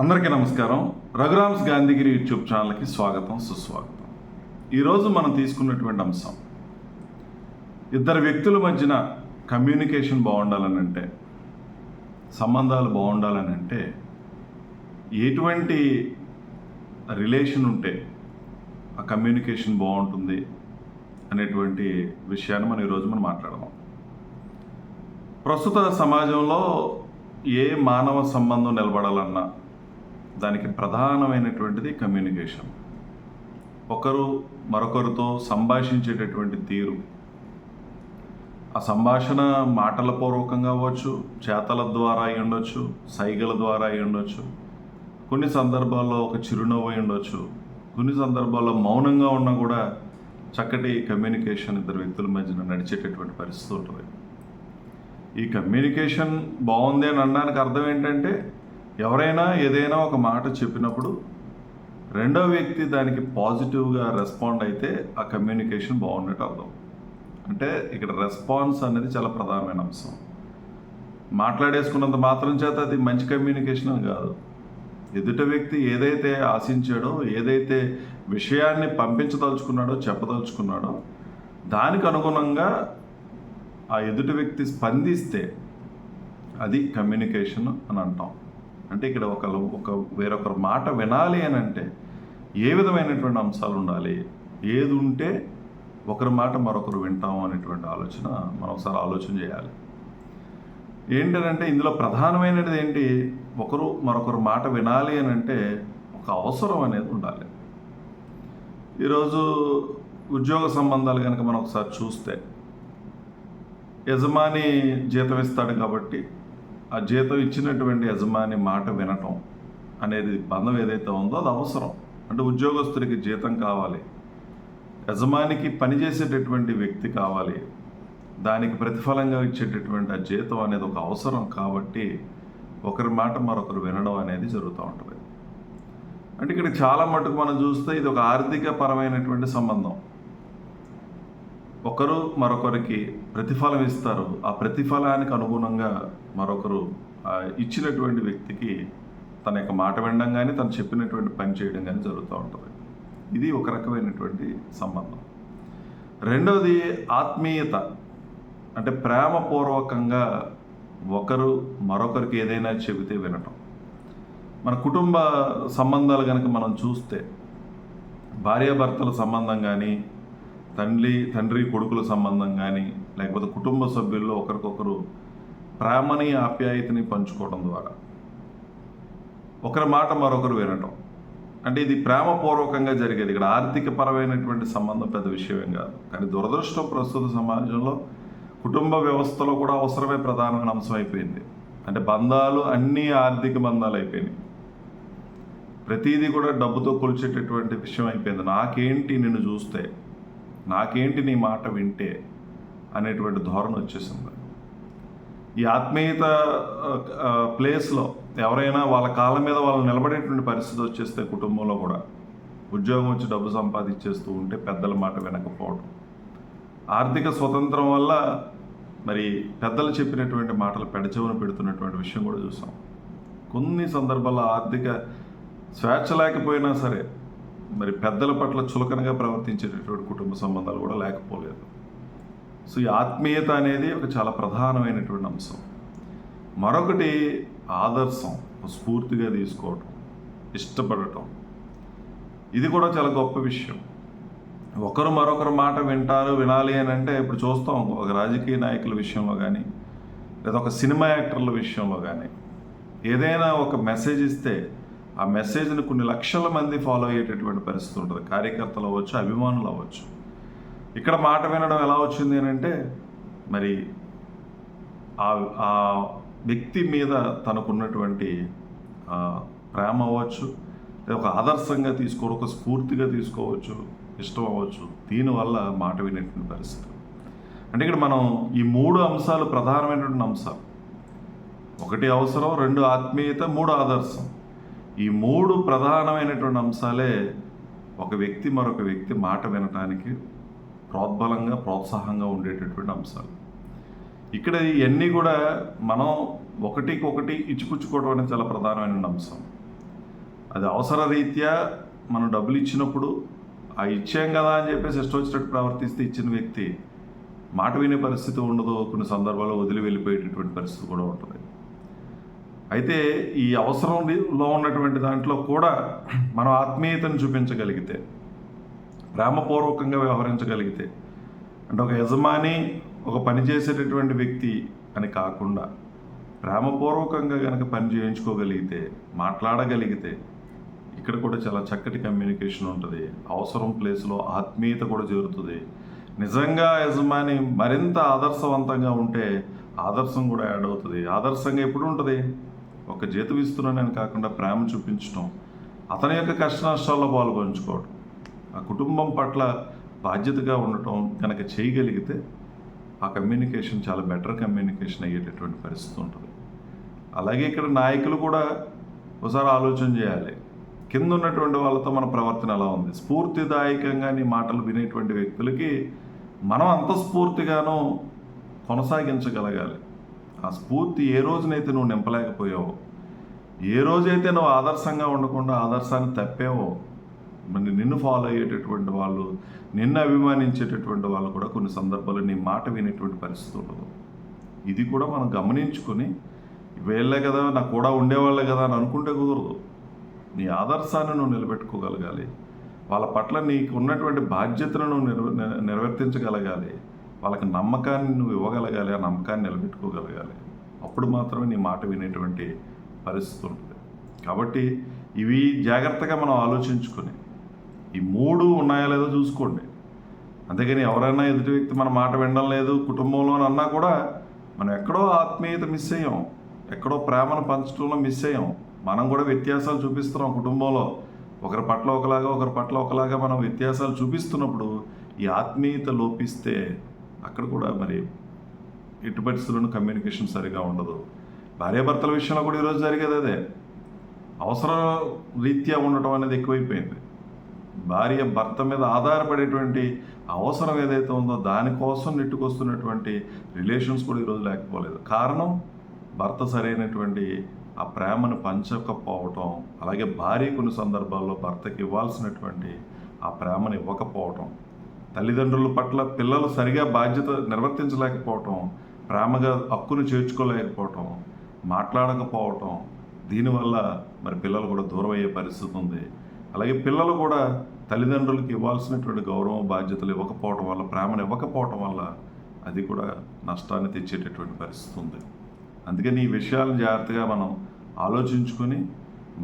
అందరికీ నమస్కారం. రఘురామ్స్ గాంధీగిరి యూట్యూబ్ ఛానల్కి స్వాగతం సుస్వాగతం. ఈరోజు మనం తీసుకున్నటువంటి అంశం ఇద్దరు వ్యక్తుల మధ్యన కమ్యూనికేషన్ బాగుండాలని అంటే సంబంధాలు బాగుండాలని అంటే ఎటువంటి రిలేషన్ ఉంటే ఆ కమ్యూనికేషన్ బాగుంటుంది అనేటువంటి విషయాన్ని మనం ఈరోజు మనం మాట్లాడదాం. ప్రస్తుత సమాజంలో ఏ మానవ సంబంధం నిలబడాలన్నా దానికి ప్రధానమైనటువంటిది కమ్యూనికేషన్ ఒకరు మరొకరితో సంభాషించేటటువంటి తీరు. ఆ సంభాషణ మాటల పూర్వకంగా అవ్వచ్చు చేతల ద్వారా అయి ఉండొచ్చు సైగల ద్వారా అయి ఉండొచ్చు. కొన్ని సందర్భాల్లో ఒక చిరునవ్వు అయి ఉండొచ్చు. కొన్ని సందర్భాల్లో మౌనంగా ఉన్నా కూడా చక్కటి కమ్యూనికేషన్ ఇద్దరు వ్యక్తుల మధ్యన నడిచేటటువంటి పరిస్థితి ఉంటుంది. ఈ కమ్యూనికేషన్ బాగుంది అని అనడానికి అర్థం ఏంటంటే ఎవరైనా ఏదైనా ఒక మాట చెప్పినప్పుడు రెండో వ్యక్తి దానికి పాజిటివ్గా రెస్పాండ్ అయితే ఆ కమ్యూనికేషన్ బాగున్నట్టు అర్థం. అంటే ఇక్కడ రెస్పాన్స్ అనేది చాలా ప్రధానమైన అంశం. మాట్లాడేసుకున్నంత మాత్రం చేత అది మంచి కమ్యూనికేషన్ అని కాదు. ఎదుట వ్యక్తి ఏదైతే ఆశించాడో ఏదైతే విషయాన్ని పంపించదలుచుకున్నాడో చెప్పదలుచుకున్నాడో దానికి అనుగుణంగా ఆ ఎదుటి వ్యక్తి స్పందిస్తే అది కమ్యూనికేషన్ అని అంటాం. అంటే ఇక్కడ ఒక ఒక వేరొకరు మాట వినాలి అని అంటే ఏ విధమైనటువంటి అంశాలు ఉండాలి? ఏది ఉంటే ఒకరి మాట మరొకరు వింటాము అనేటువంటి ఆలోచన మనం ఒకసారి ఆలోచన చేయాలి. ఏంటంటే ఇందులో ప్రధానమైనది ఏంటి? ఒకరు మరొకరు మాట వినాలి అని అంటే ఒక అవసరం అనేది ఉండాలి. ఈరోజు ఉద్యోగ సంబంధాలు కనుక మనం ఒకసారి చూస్తే యజమాని జీతం ఇస్తాడు కాబట్టి ఆ జీతం ఇచ్చినటువంటి యజమాని మాట వినటం అనేది బంధం ఏదైతే ఉందో అది అవసరం. అంటే ఉద్యోగస్తుడికి జీతం కావాలి. యజమానికి పనిచేసేటటువంటి వ్యక్తి కావాలి. దానికి ప్రతిఫలంగా ఇచ్చేటటువంటి ఆ జీతం అనేది ఒక అవసరం కాబట్టి ఒకరి మాట మరొకరు వినడం అనేది జరుగుతూ ఉంటుంది. అంటే ఇక్కడ చాలా మటుకు మనం చూస్తే ఇది ఒక ఆర్థిక పరమైనటువంటి సంబంధం. ఒకరు మరొకరికి ప్రతిఫలం ఇస్తారు. ఆ ప్రతిఫలానికి అనుగుణంగా మరొకరు ఇచ్చినటువంటి వ్యక్తికి తన యొక్క మాట వినడం కానీ తను చెప్పినటువంటి పని చేయడం కానీ జరుగుతూ ఉంటుంది. ఇది ఒక రకమైనటువంటి సంబంధం. రెండవది ఆత్మీయత. అంటే ప్రేమపూర్వకంగా ఒకరు మరొకరికి ఏదైనా చెబితే వినటం. మన కుటుంబ సంబంధాలు కనుక మనం చూస్తే భార్యాభర్తల సంబంధం కానీ తండ్రి తండ్రి కొడుకుల సంబంధం కానీ లేకపోతే కుటుంబ సభ్యుల్లో ఒకరికొకరు ప్రేమని ఆప్యాయతని పంచుకోవడం ద్వారా. ఒకరి మాట మరొకరు వినటం. అంటే ఇది ప్రేమపూర్వకంగా జరిగేది. ఇక్కడ ఆర్థిక పరమైనటువంటి సంబంధం పెద్ద విషయమేం కాదు. కానీ దురదృష్టం ప్రస్తుత సమాజంలో కుటుంబ వ్యవస్థలో కూడా అవసరమే ప్రధానమైన అంశం అయిపోయింది. అంటే బంధాలు అన్నీ ఆర్థిక బంధాలు అయిపోయినాయి. ప్రతిదీ కూడా డబ్బుతో కొలిచేటటువంటి విషయం అయిపోయింది. నాకేంటి నిన్ను చూస్తే? నాకేంటి నీ మాట వింటే? అనేటువంటి ధోరణి వచ్చేసింది. ఈ ఆత్మీయత ప్లేస్లో ఎవరైనా వాళ్ళ కాళ్ళ మీద వాళ్ళు నిలబడేటువంటి పరిస్థితి వచ్చేస్తే కుటుంబంలో కూడా ఉద్యోగం వచ్చి డబ్బు సంపాదించేస్తూ ఉంటే పెద్దల మాట వినకపోవడం. ఆర్థిక స్వతంత్రం వల్ల మరి పెద్దలు చెప్పినటువంటి మాటలు పెడచెవున పెడుతున్నటువంటి విషయం కూడా చూసాం. కొన్ని సందర్భాల్లో ఆర్థిక స్వేచ్ఛ లేకపోయినా సరే మరి పెద్దల పట్ల చులకనగా ప్రవర్తించేటటువంటి కుటుంబ సంబంధాలు కూడా లేకపోలేదు. సో ఈ ఆత్మీయత అనేది ఒక చాలా ప్రధానమైనటువంటి అంశం. మరొకటి ఆదర్శం స్ఫూర్తిగా తీసుకోవటం ఇష్టపడటం. ఇది కూడా చాలా గొప్ప విషయం. ఒకరు మరొకరు మాట వింటారు వినాలి అని అంటే ఇప్పుడు చూస్తాం ఒక రాజకీయ నాయకుల విషయంలో కానీ లేదా ఒక సినిమా యాక్టర్ల విషయంలో కానీ ఏదైనా ఒక మెసేజ్ ఇస్తే ఆ మెసేజ్ని కొన్ని లక్షల మంది ఫాలో అయ్యేటటువంటి పరిస్థితి ఉంటుంది. కార్యకర్తలు అవ్వచ్చు అభిమానులు అవ్వచ్చు. ఇక్కడ మాట వినడం ఎలా వచ్చింది అని అంటే మరి ఆ వ్యక్తి మీద తనకున్నటువంటి ప్రేమ అవ్వచ్చు ఒక ఆదర్శంగా తీసుకోవడం ఒక స్ఫూర్తిగా తీసుకోవచ్చు ఇష్టం అవ్వచ్చు దీనివల్ల మాట వినేటువంటి పరిస్థితి. అంటే ఇక్కడ మనం ఈ మూడు అంశాలు ప్రధానమైనటువంటి అంశాలు. ఒకటి అవసరం రెండు ఆత్మీయత మూడు ఆదర్శం. ఈ మూడు ప్రధానమైనటువంటి అంశాలే ఒక వ్యక్తి మరొక వ్యక్తి మాట వినటానికి ప్రోద్బలంగా ప్రోత్సాహంగా ఉండేటటువంటి అంశాలు. ఇక్కడ ఇవన్నీ కూడా మనం ఒకటికి ఒకటి ఇచ్చిపుచ్చుకోవడం అనేది చాలా ప్రధానమైన అంశం. అది అవసర రీత్యా మనం డబ్బులు ఇచ్చినప్పుడు ఆ ఇచ్చాం కదా అని చెప్పేసి ఇష్టం వచ్చినట్టు ప్రవర్తిస్తే ఇచ్చిన వ్యక్తి మాట వినే పరిస్థితి ఉండదు. కొన్ని సందర్భాల్లో వదిలి వెళ్ళిపోయేటటువంటి పరిస్థితి కూడా ఉంటుంది. అయితే ఈ అవసరంలో ఉన్నటువంటి దాంట్లో కూడా మనం ఆత్మీయతను చూపించగలిగితే ప్రేమపూర్వకంగా వ్యవహరించగలిగితే అంటే ఒక యజమాని ఒక పని చేసేటటువంటి వ్యక్తి అని కాకుండా ప్రేమపూర్వకంగా కనుక పని చేయించుకోగలిగితే మాట్లాడగలిగితే ఇక్కడ కూడా చాలా చక్కటి కమ్యూనికేషన్ ఉంటుంది. అవసరం ప్లేస్లో ఆత్మీయత కూడా చేరుతుంది. నిజంగా యజమాని మరింత ఆదర్శవంతంగా ఉంటే ఆదర్శం కూడా యాడ్ అవుతుంది. ఆదర్శంగా ఎప్పుడు ఉంటుంది? ఒక జీతం ఇస్తున్నానని కాకుండా ప్రేమ చూపించడం అతని యొక్క కష్ట నష్టాల్లో పాల్గొంచుకోవడం ఆ కుటుంబం పట్ల బాధ్యతగా ఉండటం కనుక చేయగలిగితే ఆ కమ్యూనికేషన్ చాలా బెటర్ కమ్యూనికేషన్ అయ్యేటటువంటి పరిస్థితి ఉంటుంది. అలాగే ఇక్కడ నాయకులు కూడా ఒకసారి ఆలోచన చేయాలి. కింద ఉన్నటువంటి వాళ్ళతో మన ప్రవర్తన ఎలా ఉంది? స్ఫూర్తిదాయకంగా నీ మాటలు వినేటువంటి వ్యక్తులకి మనం అంత స్ఫూర్తిగాను కొనసాగించగలగాలి. ఆ స్ఫూర్తి ఏ రోజునైతే నువ్వు నింపలేకపోయావో ఏ రోజైతే నువ్వు ఆదర్శంగా ఉండకుండా ఆదర్శాన్ని తప్పేవో మరి నిన్ను ఫాలో అయ్యేటటువంటి వాళ్ళు నిన్ను అభిమానించేటటువంటి వాళ్ళు కూడా కొన్ని సందర్భాల్లో నీ మాట వినేటువంటి పరిస్థితి ఉండదు. ఇది కూడా మనం గమనించుకొని వీళ్ళే కదా నాకు కూడా ఉండేవాళ్ళే కదా అని అనుకుంటే కుదరదు. నీ ఆదర్శాన్ని నువ్వు నిలబెట్టుకోగలగాలి. వాళ్ళ పట్ల నీకు ఉన్నటువంటి బాధ్యతను నువ్వు నిర్వ నిర్వర్తించగలగాలి. వాళ్ళకి నమ్మకాన్ని నువ్వు ఇవ్వగలగాలి ఆ నమ్మకాన్ని నిలబెట్టుకోగలగాలి. అప్పుడు మాత్రమే నీ మాట వినేటువంటి పరిస్థితి ఉంటుంది. కాబట్టి ఇవి జాగ్రత్తగా మనం ఆలోచించుకొని ఈ మూడు ఉన్నాయా లేదో చూసుకోండి. అంతేగాని ఎవరైనా ఎదుటి వ్యక్తి మన మాట వినడం లేదు కుటుంబంలో అని అన్నా కూడా మనం ఎక్కడో ఆత్మీయత మిస్ అయ్యాం ఎక్కడో ప్రేమను పంచడంలో మిస్ అయ్యాం. మనం కూడా వ్యత్యాసాలు చూపిస్తున్నాం కుటుంబంలో. ఒకరి పట్ల ఒకలాగా ఒకరి పట్ల ఒకలాగా మనం వ్యత్యాసాలు చూపిస్తున్నప్పుడు ఈ ఆత్మీయత లోపిస్తే అక్కడ కూడా మరి ఎటు పరిస్థితుల్లోనూ కమ్యూనికేషన్ సరిగా ఉండదు. భార్యాభర్తల విషయంలో కూడా ఈరోజు జరిగేది అదే. అవసర రీత్యా ఉండటం అనేది ఎక్కువైపోయింది. భార్య భర్త మీద ఆధారపడేటువంటి అవసరం ఏదైతే ఉందో దానికోసం నెట్టుకొస్తున్నటువంటి రిలేషన్స్ కూడా ఈరోజు లేకపోలేదు. కారణం భర్త సరైనటువంటి ఆ ప్రేమను పంచకపోవటం అలాగే భార్య కొన్ని సందర్భాల్లో భర్తకి ఇవ్వాల్సినటువంటి ఆ ప్రేమను ఇవ్వకపోవటం తల్లిదండ్రుల పట్ల పిల్లలు సరిగా బాధ్యత నిర్వర్తించలేకపోవటం ప్రేమగా హక్కును చేర్చుకోలేకపోవటం మాట్లాడకపోవటం దీనివల్ల మరి పిల్లలు కూడా దూరం అయ్యే పరిస్థితి ఉంది. అలాగే పిల్లలు కూడా తల్లిదండ్రులకి ఇవ్వాల్సినటువంటి గౌరవం బాధ్యతలు ఇవ్వకపోవడం వల్ల ప్రేమను ఇవ్వకపోవటం వల్ల అది కూడా నష్టాన్ని తెచ్చేటటువంటి పరిస్థితి ఉంది. అందుకని ఈ విషయాలను జాగ్రత్తగా మనం ఆలోచించుకొని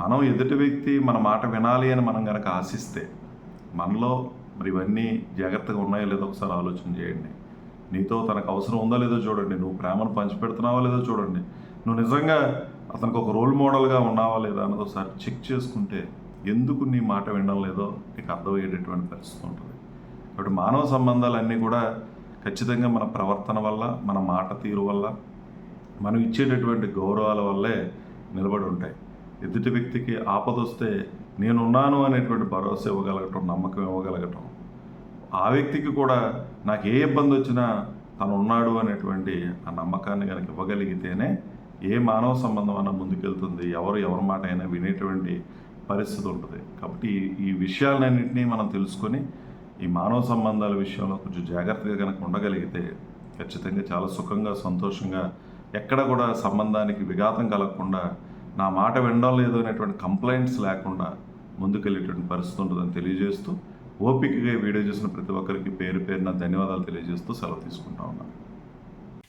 మనం ఎదుటి వ్యక్తి మన మాట వినాలి అని మనం కనుక ఆశిస్తే మనలో మరి ఇవన్నీ జాగ్రత్తగా ఉన్నాయో లేదో ఒకసారి ఆలోచన చేయండి. నీతో తనకు అవసరం ఉందో లేదో చూడండి. నువ్వు ప్రేమను పంచిపెడుతున్నావో లేదో చూడండి. నువ్వు నిజంగా అతనికి ఒక రోల్ మోడల్గా ఉన్నావా లేదా అన్నది ఒకసారి చెక్ చేసుకుంటే ఎందుకు నీ మాట వినడం లేదో నీకు అర్థమయ్యేటటువంటి పరిస్థితి ఉంటుంది. కాబట్టి మానవ సంబంధాలన్నీ కూడా ఖచ్చితంగా మన ప్రవర్తన వల్ల మన మాట తీరు వల్ల మనం ఇచ్చేటటువంటి గౌరవాల వల్లే నిలబడి ఉంటాయి. ఎదుటి వ్యక్తికి ఆపద వస్తే నేనున్నాను అనేటువంటి భరోసా ఇవ్వగలగటం నమ్మకం ఇవ్వగలగటం ఆ వ్యక్తికి కూడా నాకు ఏ ఇబ్బంది వచ్చినా తను ఉన్నాడు అనేటువంటి ఆ నమ్మకాన్ని కనుక ఇవ్వగలిగితేనే ఏ మానవ సంబంధం అన్న ముందుకెళ్తుంది. ఎవరు ఎవరి మాట అయినా వినేటువంటి పరిస్థితి ఉంటుంది. కాబట్టి ఈ- విషయాలన్నింటినీ మనం తెలుసుకొని ఈ మానవ సంబంధాల విషయంలో కొంచెం జాగ్రత్తగా కనుక ఉండగలిగితే ఖచ్చితంగా చాలా సుఖంగా సంతోషంగా ఎక్కడ కూడా సంబంధానికి విఘాతం కలగకుండా నా మాట వినడం లేదు అనేటువంటి కంప్లైంట్స్ లేకుండా ముందుకెళ్ళేటువంటి పరిస్థితి ఉంటుందని తెలియజేస్తూ ఓపికగా వీడియో చేసిన ప్రతి ఒక్కరికి పేరు పేరున ధన్యవాదాలు తెలియజేస్తూ సెలవు తీసుకుంటా ఉన్నాను.